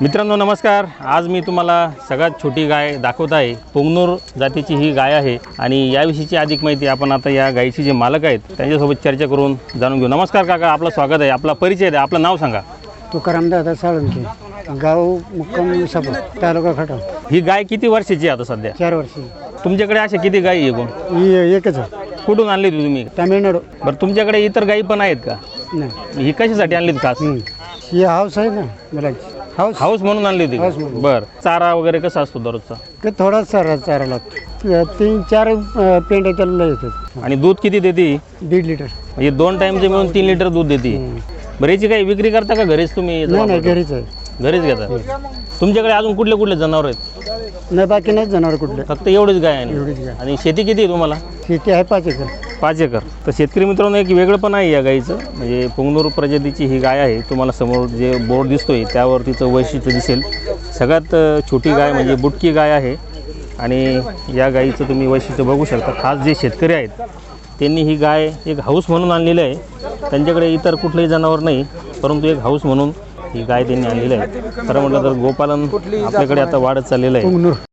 मित्रांनो नमस्कार. आज मी तुम्हाला सगळ्यात छोटी गाय दाखवत आहे. पोंगनूर जातीची ही गाय आहे आणि याविषयीची अधिक माहिती आपण आता या गायीचे जे मालक आहेत त्यांच्यासोबत चर्चा करून जाणून घेऊ. नमस्कार काका आपलं स्वागत आहे. आपला परिचय द्या. आपलं नाव सांगा. तुकाराम दादा साळुंके गाव मुक्काम विसापूर तालुका खटाव. ही गाय किती वर्षाची आहे आता सध्या? चार वर्षी. तुमच्याकडे अशा किती गायी आहे कोण ही एकच आहे. कुठून आणली होती तुम्ही? तामिळनाडू. बरं तुमच्याकडे इतर गायी पण आहेत का? नाही. ही कशासाठी आणलीत खास? हम्म. ही हाऊस आहे ना मुलाची हाऊस हाऊस म्हणून आणली होती हाऊस? म्हणून. बरं. चारा वगैरे कसा असतो दररोजचा? ते थोडाच चारा चारा लागतो. तीन चार अं, पेंड्या त्याला येतात. आणि दूध किती देते? ही? दीड लिटर. म्हणजे दोन टाइमचे मिळून तीन लिटर दूध देते. बरं याची काही विक्री करता का घरीच तुम्ही? नाही नाही घरीच आहे. घरीच घेता? तुमच्याकडे अजून कुठले कुठले जनावर आहेत? नाही बाकी नाही जनावर कुठले. फक्त एवढीच गाय आहे एवढीच गाय. आणि शेती किती आहे तुम्हाला? शेती आहे पाच एकर. पाच एकर. तर शेतकरी मित्रांनो एक वेगळं पण आहे या गाईचं. म्हणजे पुंगनूर प्रजातीची ही गाय आहे. तुम्हाला समोर जे बोर्ड दिसतोय त्यावर तिचं वैशिष्ट्य दिसेल. सगळ्यात छोटी गाय म्हणजे बुटकी गाय आहे. आणि या गाईचं तुम्ही वैशिष्ट्य बघू शकता. खास जे शेतकरी आहेत त्यांनी ही गाय एक हाऊस म्हणून आणलेली आहे. त्यांच्याकडे इतर कुठलंही जनावर नाही परंतु एक हाऊस म्हणून ही गाय त्यांनी आणलेली आहे. खरं म्हटलं तर गोपालन आपल्याकडे आता वाढत चाललेलं आहे.